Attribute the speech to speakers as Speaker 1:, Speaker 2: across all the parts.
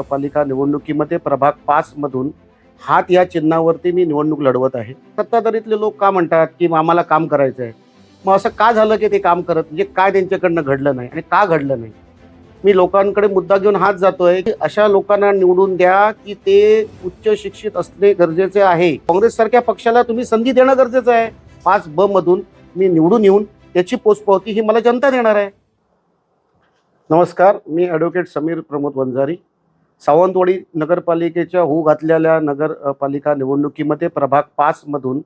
Speaker 1: पालिका निवडणुकीमध्ये प्रभाग पाच मधून हात या चिन्हावरती मी निवडणूक लढवत आहे. सत्ताधारीतले लोक का म्हणतात की आम्हाला काम करायचं आहे? मग असं का झालं की ते काम करत म्हणजे काय त्यांच्याकडनं घडलं नाही आणि का घडलं नाही? मी लोकांकडे मुद्दा घेऊन हात जातोय की अशा लोकांना निवडून द्या की ते उच्च शिक्षित असणे गरजेचे आहे. काँग्रेस सारख्या पक्षाला तुम्ही संधी देणं गरजेचं आहे. पाच ब मधून मी निवडून येऊन त्याची पोचपावती ही मला जनता देणार आहे. नमस्कार मी ॲडव्होकेट समीर प्रमोद वंजारी. सावंतवाडी नगरपालिकेच्या होऊ घातलेल्या नगरपालिका निवडणुकीमध्ये प्रभाग पाचमधून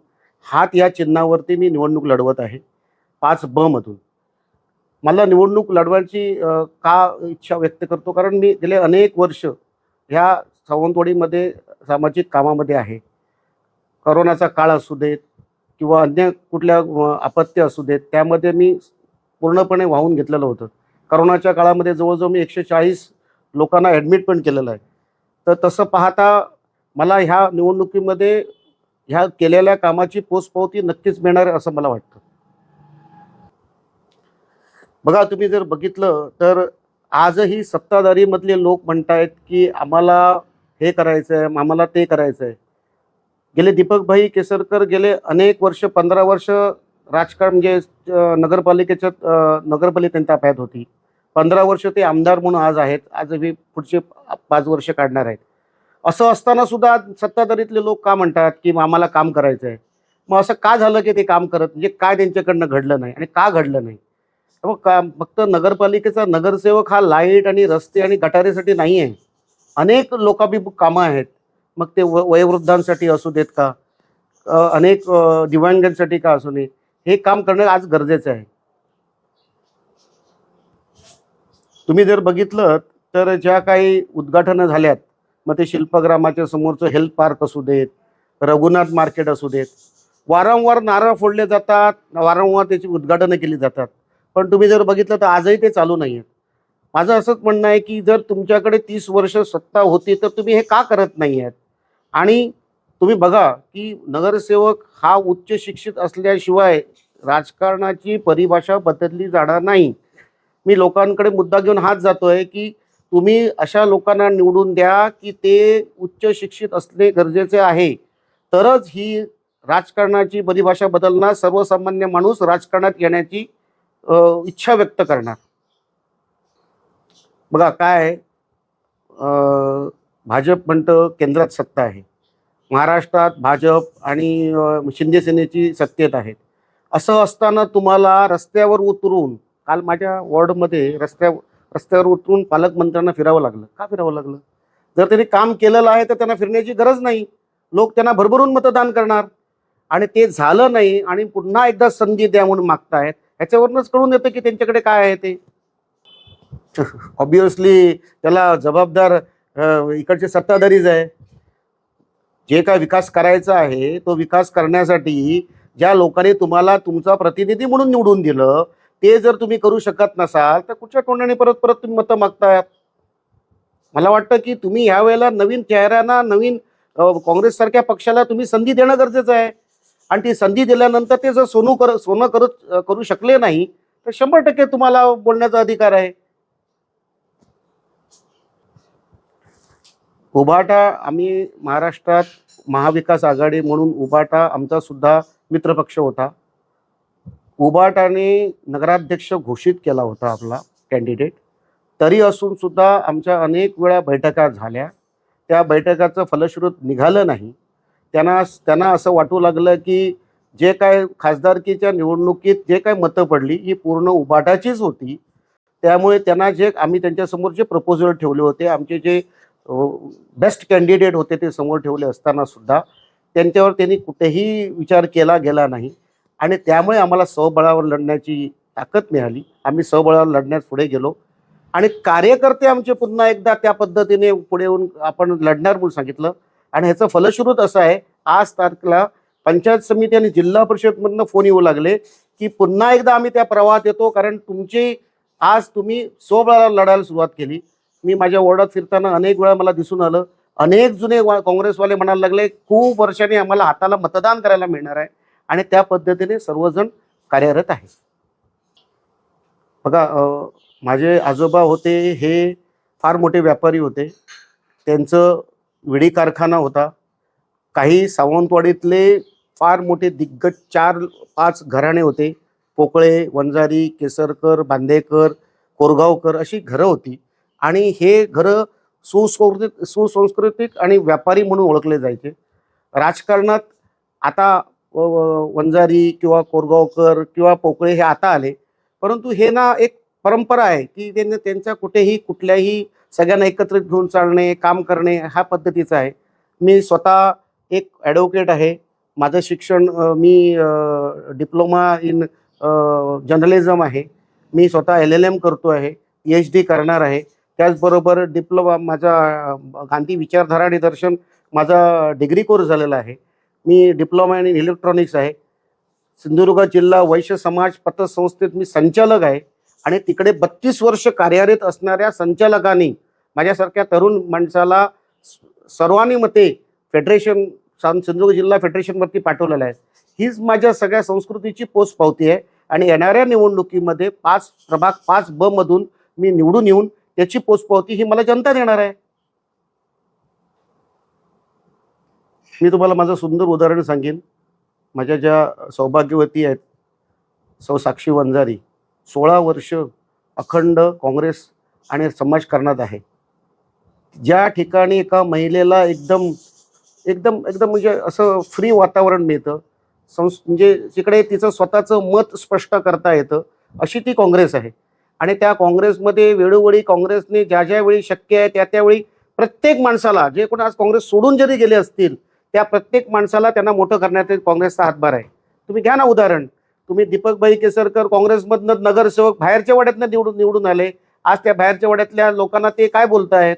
Speaker 1: हात या चिन्हावरती मी निवडणूक लढवत आहे. पाच ब मधून. मला निवडणूक लढवायची का इच्छा व्यक्त करतो? कारण मी गेले अनेक वर्ष ह्या सावंतवाडीमध्ये सामाजिक कामामध्ये आहे. करोनाचा काळ असू देत किंवा अन्य कुठल्या आपत्ती असू देत त्यामध्ये मी पूर्णपणे वाहून घेतलेलं होतं. करोनाच्या काळामध्ये जवळजवळ मी एकशे चाळीस लोकांना ॲडमिट पण केलेलं आहे. तर तसं पाहता मला ह्या निवडणुकीमध्ये ह्या केलेल्या कामाची पोचपावती नक्कीच मिळणार आहे असं मला वाटतं. बघा तुम्ही जर बघितलं तर आजही सत्ताधारीमधले लोक म्हणतायत की आम्हाला हे करायचं आहे आम्हाला ते करायचं आहे गेले दीपकभाई केसरकर गेले अनेक वर्ष पंधरा वर्ष राजकारण म्हणजे नगरपालिकेच्या अं, नगरपालिका होती. पंधरा वर्ष ते आमदार म्हणून आज आहेत. आज मी पुढचे पाच वर्ष काढणार आहेत. असं असताना सुद्धा सत्ताधारीतले लोक का म्हणतात की आम्हाला काम करायचं आहे मग असं का झालं की ते काम करत म्हणजे काय त्यांच्याकडनं घडलं नाही आणि का घडलं नाही? तर मग का फक्त नगरपालिकेचा नगरसेवक हा लाइट आणि रस्ते आणि गटारेसाठी नाही आहे अनेक लोकाभिमुख कामं आहेत. मग ते व वयोवृद्धांसाठी असू देत का? अनेक दिव्यांगांसाठी का असू नये? हे काम करणं आज गरजेचं आहे. तुम्ही जर बघितलं तर ज्या काही उद्घाटनं झाल्यात मग ते शिल्पग्रामाच्या समोरचं हेल्थ पार्क असू देत रघुनाथ मार्केट असू देत वारंवार नारळ फोडले जातात वारंवार त्याची उद्घाटनं केली जातात. पण तुम्ही जर बघितलं तर आजही ते चालू नाही आहेत माझं असंच म्हणणं आहे की जर तुमच्याकडे तीस वर्ष सत्ता होती तर तुम्ही हे का करत नाही आहेत आणि तुम्ही बघा की नगरसेवक हा उच्च शिक्षित असल्याशिवाय राजकारणाची परिभाषा बदलली जाणार नाही. मी लोकांकडे मुद्दा घेऊन हात जातोय की तुम्ही अशा लोकांना निवडून द्या की ते उच्च शिक्षित असणे गरजेचे आहे. तरच ही राजकारणाची परिभाषा बदलणार सर्वसामान्य माणूस राजकारणात येण्याची इच्छा व्यक्त करणार. बघा काय भाजप म्हणतं केंद्रात सत्ता आहे. महाराष्ट्रात भाजप आणि शिंदेसेनेची शिंदे सेनेची सत्तेत आहेत. असं असताना तुम्हाला रस्त्यावर उतरून काल माझ्या वॉर्डमध्ये रस्त्या रस्त्यावर उतरून पालकमंत्र्यांना फिरावं लागलं. का फिरावं लागलं? जर त्यांनी काम केलेलं आहे तर त्यांना फिरण्याची गरज नाही. लोक त्यांना भरभरून मतदान करणार. आणि ते झालं नाही आणि पुन्हा एकदा संधी द्या म्हणून मागतायत ह्याच्यावरूनच कळून येतं की त्यांच्याकडे काय आहे ते. ऑब्विसली त्याला जबाबदार इकडचे सत्ताधारीच आहे. जे काय विकास करायचा आहे तो विकास करण्यासाठी ज्या लोकांनी तुम्हाला तुमचा प्रतिनिधी म्हणून निवडून दिलं ते जर तुम्ही करू शकत नसाल तर कुठच्या तोंडाने परत परत तुम्ही मतं मागतायत? मला वाटतं की तुम्ही ह्यावेळेला नवीन चेहऱ्यांना नवीन काँग्रेससारख्या पक्षाला तुम्ही संधी देणं गरजेचं आहे. आणि ती संधी दिल्यानंतर ते जर सोनू कर सोनं करत करू शकले नाही तर शंभर टक्के तुम्हाला बोलण्याचा अधिकार आहे. उभाटा आम्ही महाराष्ट्रात महाविकास आघाडी म्हणून उभाटा आमचा सुद्धा मित्रपक्ष होता. उभाटाने नगराध्यक्ष घोषित केला होता आपला कॅन्डिडेट तरी असून सुद्धा आमच्या अनेक वेळा बैठका झाल्या. त्या बैठकाचं फलश्रुत निघालं नाही. त्यांना त्यांना असं वाटू लागलं की जे काय खासदारकीच्या निवडणुकीत जे काय मतं पडली ही पूर्ण उबाटाचीच होती. त्यामुळे त्यांना जे आम्ही त्यांच्यासमोर जे प्रपोजल ठेवले होते आमचे जे बेस्ट कॅन्डिडेट होते ते समोर ठेवले असताना सुद्धा त्यांच्यावर त्यांनी कुठेही विचार केला गेला नाही. आणि त्यामुळे आम्हाला स्वबळावर लढण्याची ताकद मिळाली. आम्ही स्वबळावर लढण्यास पुढे गेलो. आणि कार्यकर्ते आमचे पुन्हा एकदा त्या पद्धतीने पुढे येऊन आपण लढणार म्हणून सांगितलं. आणि ह्याचं फलश्रुत असं आहे आज तारखेला पंचायत समिती आणि जिल्हा परिषदमधनं फोन येऊ लागले की पुन्हा एकदा आम्ही त्या प्रवाहात येतो कारण तुमची आज तुम्ही स्वबळाला लढायला सुरुवात केली. मी माझ्या वॉर्डात फिरताना अनेक वेळा मला दिसून आलं. अनेक जुने वा- काँग्रेसवाले म्हणायला लागले खूप वर्षांनी आम्हाला हाताला मतदान करायला मिळणार आहे. आणि त्या पद्धतीने सर्वजण कार्यरत आहे बघा माझे आजोबा होते हे फार मोठे व्यापारी होते. त्यांचं विडी कारखाना होता. काही सावंतवाडीतले फार मोठे दिग्गज चार पाच घराणे होते. पोकळे वंजारी केसरकर बांदेकर कोरगावकर अशी घरं होती. आणि हे घरं सुसंस्कृत सुसंस्कृतिक आणि व्यापारी म्हणून ओळखले जायचे. राजकारणात आता वंजारी किंवा कोरगावकर किंवा पोकळे हे आता आले. परंतु हे ना एक परंपरा आहे की त्यांना त्यांच्या कुठेही कुठल्याही सगळ्यांना एकत्रित घेऊन चालणे काम करणे ह्या पद्धतीचं आहे. मी स्वतः एक ॲडव्होकेट आहे. माझं शिक्षण मी डिप्लोमा इन जर्नलिझम आहे. मी स्वतः एल एल एम करतो आहे. पी एच डी करणार आहे. त्याचबरोबर डिप्लोमा माझा गांधी विचारधारा आणि दर्शन माझा डिग्री कोर्स झालेला आहे. मी डिप्लोमा इन इलेक्ट्रॉनिक्स आहे. सिंधुदुर्ग जिल्हा वैश्य समाज पतसंस्थेत मी संचालक आहे. आणि तिकडे बत्तीस वर्ष कार्यरत असणाऱ्या संचालकांनी माझ्यासारख्या तरुण माणसाला सर्वांनी मते फेडरेशन सान- सिंधुदुर्ग जिल्हा फेडरेशनवरती पाठवलेलं आहे. हीच माझ्या सगळ्या संस्कृतीची पोच पावती आहे. आणि येणाऱ्या निवडणुकीमध्ये पाच प्रभाग पाच ब मधून मी निवडून येऊन त्याची पोचपावती ही मला जनता देणार आहे. मी तुम्हाला माझं सुंदर उदाहरण सांगेन. माझ्या ज्या सौभाग्यवती आहेत सौ साक्षी वंजारी सोळा वर्ष अखंड काँग्रेस आणि समाजकारणात आहे. ज्या ठिकाणी एका महिलेला एकदम एकदम एकदम म्हणजे असं फ्री वातावरण मिळतं संस म्हणजे जिकडे तिचं स्वतःचं मत स्पष्ट करता येतं अशी ती काँग्रेस आहे. आणि त्या काँग्रेसमध्ये वेळोवेळी काँग्रेसने ज्या ज्यावेळी शक्य आहे त्या त्यावेळी प्रत्येक माणसाला जे कोण आज काँग्रेस सोडून जरी गेले असतील त्या प्रत्येक माणसाला त्यांना मोठं करण्यात काँग्रेसचा हातभार आहे. तुम्ही घ्या ना उदाहरण. तुम्ही दीपकभाई केसरकर काँग्रेसमधनं नगरसेवक बाहेरच्या वाड्यातनं निवडून निवडून आले. आज त्या बाहेरच्या वाड्यातल्या लोकांना ते काय बोलतायत?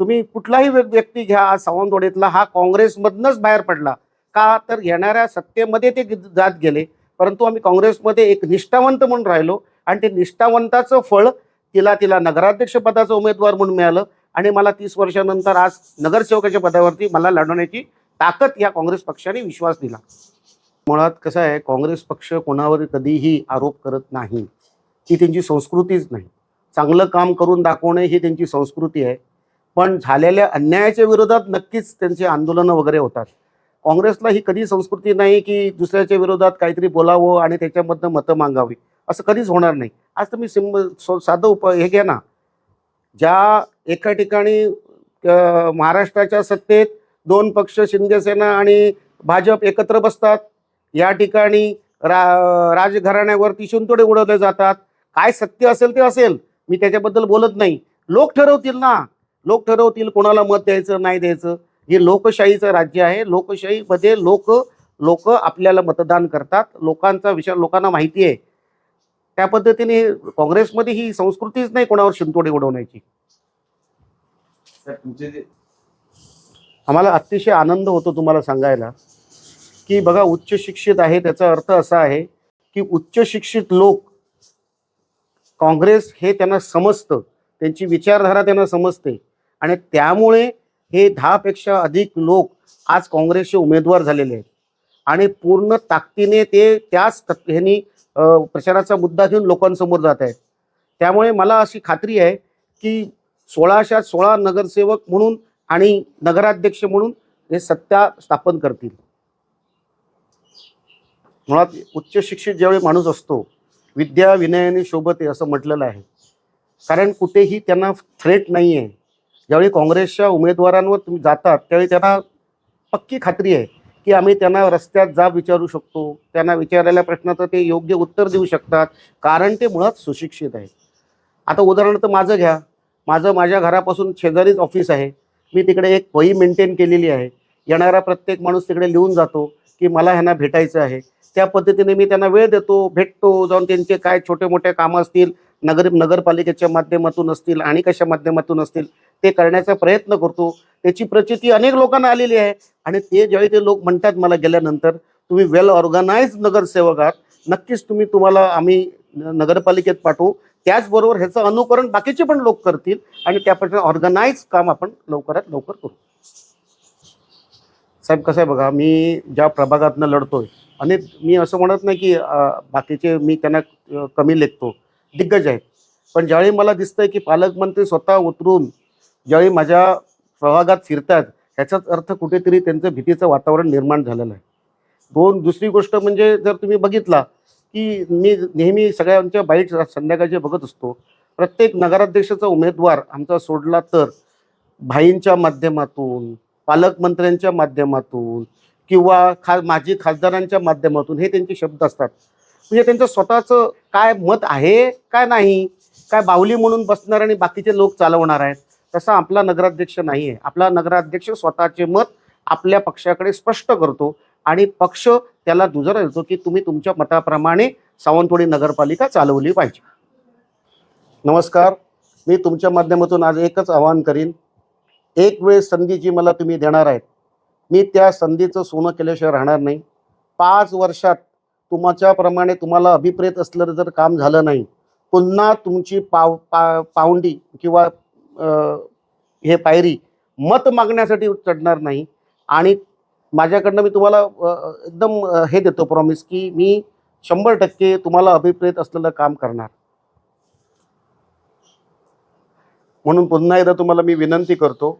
Speaker 1: तुम्ही कुठलाही व्य- व्यक्ती घ्या आज सावंतवाडीतला हा काँग्रेसमधनंच बाहेर पडला. का तर येणाऱ्या सत्तेमध्ये ते जात गेले. परंतु आम्ही काँग्रेसमध्ये एक निष्ठावंत म्हणून राहिलो आणि ते निष्ठावंताचं फळ तिला तिला नगराध्यक्ष पदाचं उमेदवार म्हणून मिळालं आणि मला तीस वर्षानंतर आज नगरसेवकाच्या पदावरती मला लढवण्याची ताकद या काँग्रेस पक्षाने विश्वास दिला. मुळात कसं आहे काँग्रेस पक्ष कोणावर कधीही आरोप करत नाही ही त्यांची संस्कृतीच नाही. चांगलं काम करून दाखवणे ही त्यांची संस्कृती आहे. पण झालेल्या अन्यायाच्या विरोधात नक्कीच त्यांचे आंदोलनं वगैरे होतात. काँग्रेसला ही कधी संस्कृती नाही की दुसऱ्याच्या विरोधात काहीतरी बोलावं आणि त्याच्यामधनं मतं मागावी. असं कधीच होणार नाही. आज तुम्ही सिंब सो- साधं उप हे घ्या ना. ज्या एका ठिकाणी महाराष्ट्राच्या सत्तेत दोन पक्ष शिंदेसेना आणि भाजप एकत्र बसतात. या ठिकाणी रा राजघराण्यावरती शिंतोडे उडवले जातात. काय सत्य असेल ते असेल मी त्याच्याबद्दल बोलत नाही. लोक ठरवतील ना. लोक ठरवतील कोणाला मत द्यायचं नाही द्यायचं. हे लोकशाहीचं राज्य आहे. लोकशाहीमध्ये लोक लोक आपल्याला मतदान करतात. लोकांचा विचार लोकांना माहिती आहे. त्या पद्धतीने काँग्रेसमध्ये ही संस्कृतीच नाही कोणावर शिंतोडे उडवण्याची.
Speaker 2: तुमचे जे
Speaker 1: आम्हाला अतिशय आनंद होतो तुम्हाला सांगायला. की बघा उच्च शिक्षित आहे त्याचा अर्थ असा आहे की उच्च शिक्षित लोक काँग्रेस हे त्यांना समजतं त्यांची विचारधारा त्यांना समजते. आणि त्यामुळे हे दहापेक्षा अधिक लोक आज काँग्रेसचे उमेदवार झालेले आहेत. आणि पूर्ण ताकदीने ते त्याच ह्यांनी प्रचाराचा मुद्दा घेऊन लोकांसमोर जात आहेत. त्यामुळे मला अशी खात्री आहे की सोळाशा सोळा नगरसेवक म्हणून आणि नगराध्यक्ष म्हणून हे सत्ता स्थापन करतील. मुळात उच्च शिक्षित ज्यावेळी माणूस असतो विद्या विनयाने शोभते असं म्हटलेलं आहे. कारण कुठेही त्यांना थ्रेट नाही आहे ज्यावेळी काँग्रेसच्या उमेदवारांवर तुम्ही जातात त्यावेळी त्यांना पक्की खात्री आहे की आम्ही त्यांना रस्त्यात जाब विचारू शकतो. त्यांना विचारलेल्या प्रश्नाचं ते योग्य उत्तर देऊ शकतात कारण ते मुळात सुशिक्षित आहेत. आता उदाहरणार्थ माझं घ्या. माझं माझ्या घरापासून शेजारीच ऑफिस आहे. मी तिकडे एक वही मेंटेन केलेली आहे. येणारा प्रत्येक माणूस तिकडे लिहून जातो की मला ह्यांना भेटायचं आहे. त्या पद्धतीने मी त्यांना वेळ देतो भेटतो जाऊन त्यांचे काय छोटे मोठे कामं असतील नगर नगरपालिकेच्या माध्यमातून असतील आणि कशा माध्यमातून असतील ते करण्याचा प्रयत्न करतो. त्याची प्रचिती अनेक लोकांना आलेली आहे. आणि ते ज्यावेळी ते लोक म्हणतात मला गेल्यानंतर तुम्ही वेल ऑर्गनाइज नगरसेवक आहात. नक्कीच तुम्ही तुम्हाला आम्ही न- नगरपालिकेत पाठवू. त्याचबरोबर ह्याचं अनुकरण बाकीचे पण लोक करतील आणि त्या ऑर्गनाईज काम आपण लवकरात लवकर करू. साहेब कसं आहे बघा मी ज्या प्रभागातनं लढतोय आणि मी असं म्हणत नाही की बाकीचे मी त्यांना कमी लेखतो दिग्गज आहेत. पण ज्यावेळी मला दिसतंय की पालकमंत्री स्वतः उतरून ज्यावेळी माझ्या प्रभागात फिरतात ह्याचाच अर्थ कुठेतरी त्यांचं भीतीचं वातावरण निर्माण झालेलं आहे. दोन दुसरी गोष्ट म्हणजे जर तुम्ही बघितला की मी नेहमी सगळ्यांच्या बाईट संध्याकाळचे बघत असतो. प्रत्येक नगराध्यक्षाचा उमेदवार आमचा सोडला तर भाईंच्या माध्यमातून पालकमंत्र्यांच्या माध्यमातून किंवा खा माजी खासदारांच्या माध्यमातून हे त्यांचे शब्द असतात. म्हणजे त्यांचं स्वतःचं काय मत आहे काय नाही काय बावली म्हणून बसणार आणि बाकीचे लोक चालवणार आहेत तसा आपला नगराध्यक्ष नाही आहे आपला नगराध्यक्ष स्वतःचे मत आपल्या पक्षाकडे स्पष्ट करतो आणि पक्ष त्याला दुजरा देतो की तुम्ही तुमच्या मताप्रमाणे सावंतवाडी नगरपालिका चालवली पाहिजे. नमस्कार मी तुमच्या माध्यमातून आज एकच आवाहन करीन. एक वेळ संधी जी मला तुम्ही देणार आहेत मी त्या संधीचं सोनं केल्याशिवाय राहणार नाही. पाच वर्षात तुमच्याप्रमाणे तुम्हाला अभिप्रेत असलं जर काम झालं नाही पुन्हा तुमची पाव पा पावंडी किंवा हे पायरी मत मागण्यासाठी चढणार नाही आणि माझ्याकडनं मी तुम्हाला एकदम हे देतो प्रॉमिस की मी शंभर टक्के तुम्हाला अभिप्रेत असलेलं काम करणार. म्हणून पुन्हा एकदा तुम्हाला मी विनंती करतो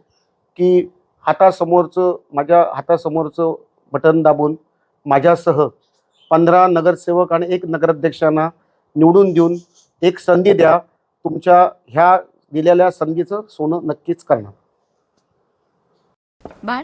Speaker 1: की हातासमोरचं माझ्या हातासमोरचं बटन दाबून माझ्यासह पंधरा नगरसेवक आणि एक नगराध्यक्षांना निवडून देऊन एक संधी द्या. तुमच्या ह्या दिलेल्या संधीचं सोनं नक्कीच करणार.
Speaker 3: बाळ?